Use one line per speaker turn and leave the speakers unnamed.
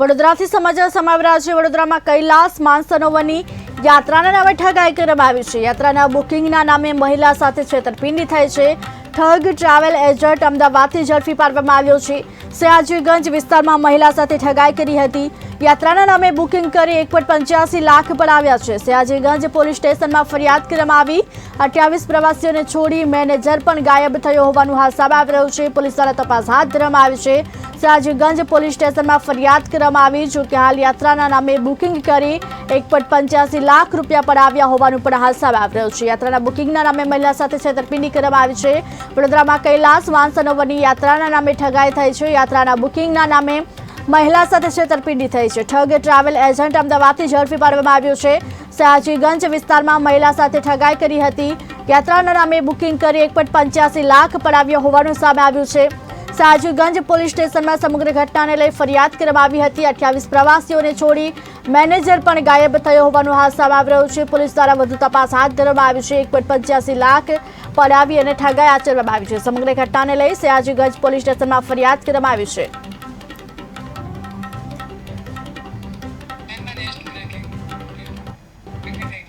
વડોદરાથી સમાચાર સમાવી છે. વડોદરામાં કૈલાસ માનસરોવરની યાત્રાના નામે ઠગાઈ કરવામાં આવી છે. યાત્રાના બુકિંગના નામે મહિલા સાથે છેતરપિંડી થઈ છે. ઠગ ટ્રાવેલ એજન્ટ અમદાવાદથી ઝડપી પાડવામાં આવ્યો છે. સયાજીગંજ વિસ્તારમાં મહિલા સાથે ઠગાઈ કરી હતી. યાત્રાના નામે બુકિંગ કરી એક પંચ્યાસી લાખ પડાવ્યા છે. સયાજીગંજ પોલીસ સ્ટેશનમાં ફરિયાદ કરવામાં આવી. અઠ્યાવીસ પ્રવાસીઓને છોડી મેનેજર પણ ગાયબ થયો હોવાનું હાલ સામે આવી રહ્યું છે. પોલીસ દ્વારા તપાસ હાથ ધરવામાં આવી છે. સયાજીગંજ પોલીસ સ્ટેશનમાં ફરિયાદ કરવામાં આવી. જો કે હાલ યાત્રાના નામે બુકિંગ કરી એક પંચ્યાસી લાખ રૂપિયા પડાવ્યા હોવાનું પણ હાલ સામે આવી રહ્યું છે. યાત્રાના બુકિંગના નામે મહિલા સાથે છેતરપિંડી કરવામાં આવી છે. વડોદરામાં કૈલાસ માનસરોવરની યાત્રાના નામે ઠગાઈ થઈ છે. યાત્રાના બુકિંગના નામે મહિલા સાથે છેતરપિંડી થઈ છે. ઠગ ટ્રાવેલ એજન્ટ અમદાવાદથી ઝડપી પાડવામાં આવ્યો છે. સાજીગંજ વિસ્તારમાં મહિલા સાથે ઠગાઈ કરી હતી. યાત્રાના નામે બુકિંગ કરી એક લાખ પડાવ્યા હોવાનું સામે આવ્યું છે. સયાજીગંજ પોલીસ સ્ટેશનમાં સમગ્ર ઘટનાને લઈ ફરિયાદ કરવામાં આવી હતી. અઠ્યાવીસ પ્રવાસીઓને છોડી મેનેજર પણ ગાયબ થયો હોવાનું હાલ સામે આવી રહ્યું છે. પોલીસ દ્વારા વધુ તપાસ હાથ ધરવામાં આવી છે. એક પોઈન્ટ પંચ્યાસી લાખ પડાવી અને ઠગાઈ આચરવામાં આવી છે. સમગ્ર ઘટનાને લઈ સયાજીગંજ પોલીસ સ્ટેશનમાં ફરિયાદ કરવામાં આવી છે.